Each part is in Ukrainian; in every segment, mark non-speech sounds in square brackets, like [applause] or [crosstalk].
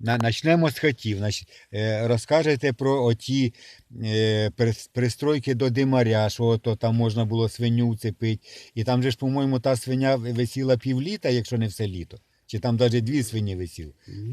На- Начнемо з хатів. Е, розкажете про оті е, пристройки до димаря, що то там можна було свиню вцепити. І там же ж, по-моєму, та свиня висіла півліта, якщо не все літо. Чи там навіть дві свині висіли.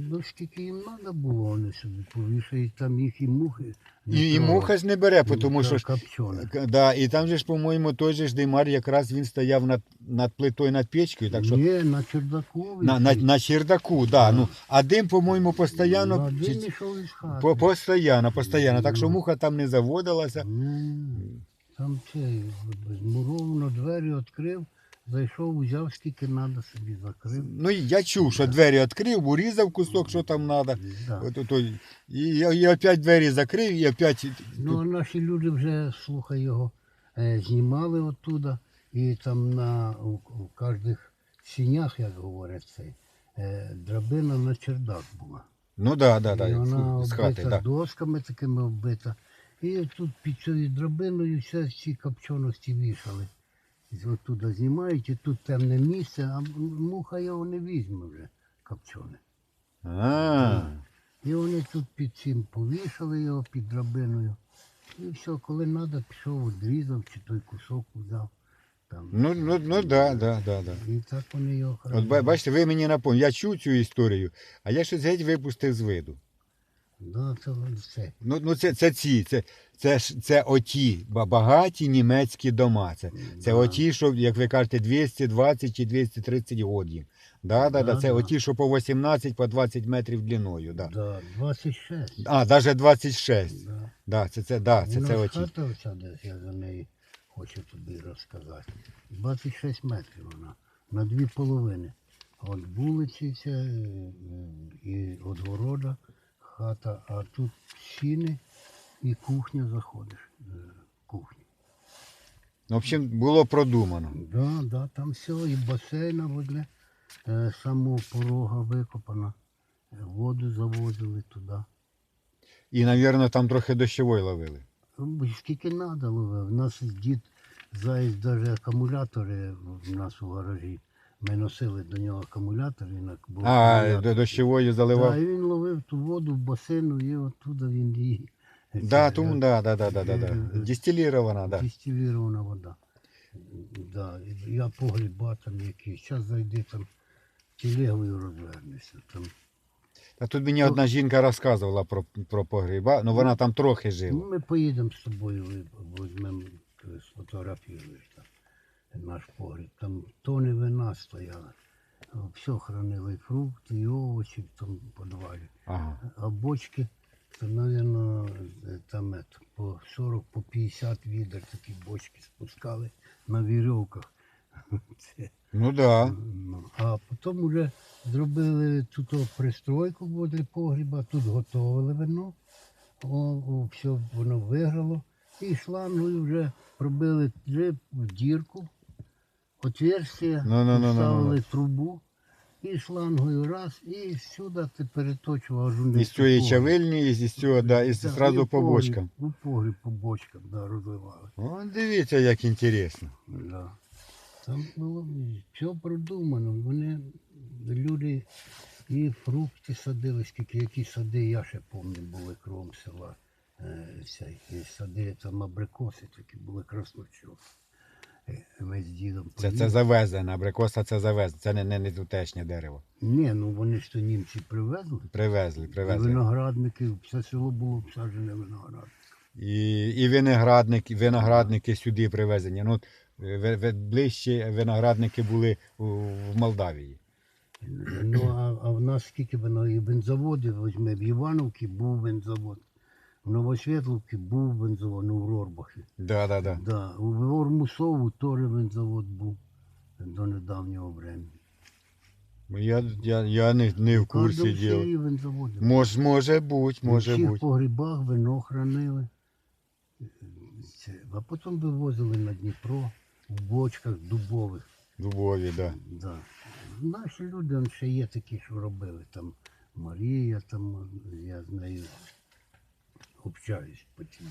Ну, скільки їм треба було, вони собі повішають, там їх і мухи. не І, і муха ж не бере, тому що ж Копчене. К- Да, і там же ж, по-моєму, той же ж димар, якраз він стояв над, над плитою, над печкою, так що Ні, на чердаку. на, на, на чердаку, да. Ну, а дим, по-моєму, постійно, Ну, чи- Один йшов із хати. по, постійно, постійно, так що муха там не заводилася. Там цей змуровано двері відкрив, зайшов, взяв скільки треба собі закрив. Ну, я чув, що двері відкрив, урізав кусок, що там треба. Да. От, і, і опять двері закрив, і опять... Ну, а наші люди вже, слухай його, е, знімали оттуда, і там на у, у кожних сінях, як говорять цей, е, драбина на чердак була. Ну, да, да, да, і вона з оббита хати, да. досками такими оббита. І тут під цією драбиною все ці копченості вішали. Оттуда знімають, і тут темне місце, а муха його не візьме вже копчене. А, І вони тут під цим повішали його під драбиною. І все, коли треба, пішов, відрізав, чи той кусок взяв. Там. ну, ну, ну, да, да, да, да. І так вони його От ба- бачите, ви мені напомнили, я чув цю історію, а я щось геть випустив з виду. Да, це все. Ну, ну це, це ці, це, це, ж- це оті багаті німецькі дома. Це, це Да. оті, що, як ви кажете, 220 чи 230 годів. Да, да, да, Да, це да. оті, що по 18, по 20 метрів длиною. Да. Да, 26. А, навіть 26. Да. Да, це, це, да, це, це оті. хата десь, я за неї хочу тобі розказати. 26 метрів вона, на дві половини. От вулиці ця, е, е, і от города хата, а тут сіни і кухня заходиш. е, Кухня. Ну, в общем, було продумано. Да, да, там все, і басейна возле е, самого порога викопана. Е, Воду завозили туди. І, мабуть, там трохи дощової ловили. Ну, Скільки треба ловив. У нас дід заїзд навіть акумулятори в нас у гаражі. Ми носили до нього акумулятори. і на- був А, акумулятор. до дощової Да, заливав. і він ловив ту воду в басейну і оттуда він її. Да, тому, е, да, да, да, да, да, да. е, Дистилірована, да. Дистилірована вода. Да, і я погріба там якийсь. Зараз зайди там телегою розвернешся. Там. Та тут мені одна жінка розказувала про, про погріба, ну вона там трохи жила. Ну, ми поїдемо з тобою, ви- візьмемо, сфотографіруєш там наш погріб. Там тони вина стояли. Все хранили, і фрукти, і овочі в тому подвалі. Ага. А бочки, то, мабуть, там ето, по 40, по 50 відер такі бочки спускали на вірьовках. [laughs] Це, Ну да. ну, А потім вже зробили тут пристройку возле погріба, тут готували вино. О, о, все воно виграло. І шлангою вже пробили джип в отверстие, Ну-ну-ну-ну-ну. вставили трубу. І шлангою раз, і сюди ти переточував аж униз цієї погріб. і з цього, да, і Да, зразу по бочкам. У погріб по бочкам, да, розливали. О, дивіться, як інтересно. Да. Там було все продумано. Вони люди і фрукти садили, скільки які сади, я ще пам'ятаю, були кругом села. Е, цей, і сади там абрикоси такі були красночок. Е, Ми з дідом Це, це поїхали. завезене, абрикоса це завезене, це не, не, не тутешнє дерево. Ні, ну вони ж то німці привезли. Привезли, привезли. виноградники, все село було обсаджене виноградом. І, і виноградники, виноградники сюди привезені. Ну, ви, ви, ближче виноградники були у, в Молдавії. Ну, а, а в нас скільки воно і бензаводи візьме. В Івановці був бензавод. В Новосвітловці був бензавод, ну в Рорбахі. Да, да, да. Да. У Ормусову теж бензавод був до недавнього времени. Я, я, я не, не в курсі діла. Мож, може бути, В може бути. погрібах вино хранили. Це. А потім вивозили на Дніпро в бочках дубових. Дубові, да. Да. Наші люди он ще є такі, що робили. Там Марія, там я з нею общаюсь потім.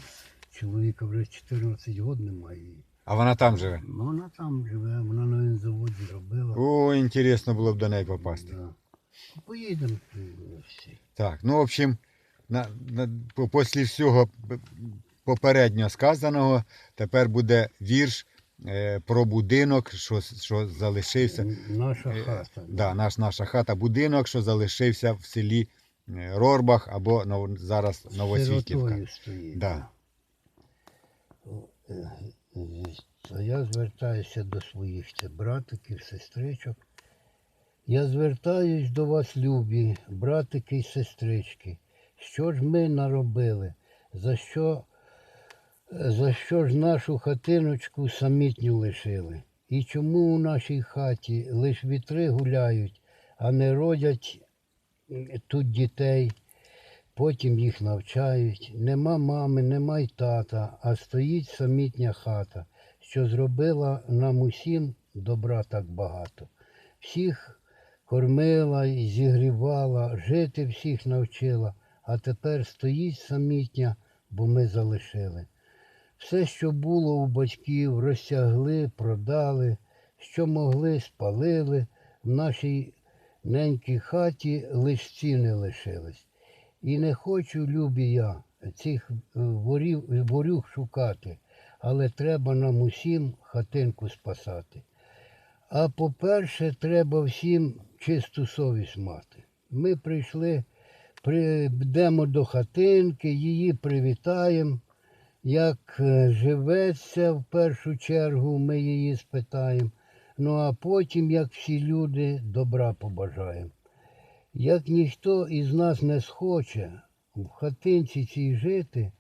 Чоловіка вже 14 років немає. А вона там живе. Ну вона там живе, вона на винзаводі робила. О, інтересно було б до неї попасти. Да. Поїдемо е, всі. Так, ну, в общем, на, на, по- після всього п- попередньо сказаного, тепер буде вірш е, про будинок, що, що залишився. Наша Е, хата. Да, наш, наша хата, будинок, що залишився в селі е, Рорбах або Нов- зараз Новосвітівка. Да. Е, е, я звертаюся до своїх це братиків, сестричок. Я звертаюсь до вас, любі, братики і сестрички. Що ж ми наробили? За що, за що ж нашу хатиночку самітню лишили? І чому у нашій хаті лиш вітри гуляють, а не родять тут дітей? Потім їх навчають. Нема мами, нема й тата, а стоїть самітня хата, що зробила нам усім добра так багато. Всіх кормила і зігрівала, жити всіх навчила, а тепер стоїть самітня, бо ми залишили. Все, що було у батьків, розтягли, продали, що могли, спалили. В нашій ненькій хаті лиш ціни лишились. І не хочу, любі я, цих е, ворів, ворюг шукати, але треба нам усім хатинку спасати. А по-перше, треба всім чисту совість мати. Ми прийшли, прийдемо до хатинки, її привітаємо. Як е, живеться в першу чергу, ми її спитаємо. Ну а потім, як всі люди, добра побажаємо. Як ніхто із нас не схоче в хатинці цій жити,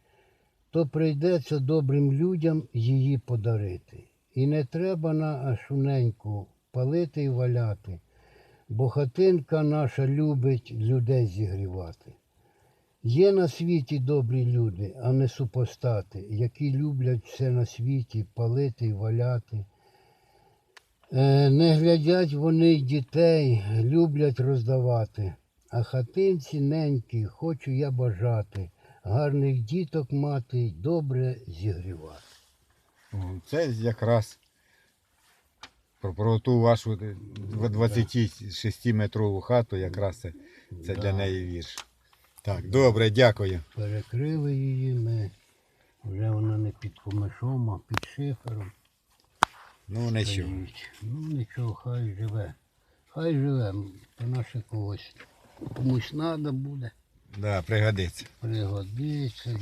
то прийдеться добрим людям її подарити. І не треба на шуненьку палити і валяти, бо хатинка наша любить людей зігрівати. Є на світі добрі люди, а не супостати, які люблять все на світі палити і валяти. Е, Не глядять вони дітей, люблять роздавати. А хатинці ненькі хочу я бажати, гарних діток мати добре зігрівати. Це якраз про, про ту вашу 26-метрову хату, якраз це, це для неї вірш. Так, добре, дякую. Перекрили її ми, вже вона не під комишом, а під шифером. Ну, нічого. Ну нічого, хай живе. Хай живе, то наше когось комусь треба буде, Да, пригодиться. пригодиться.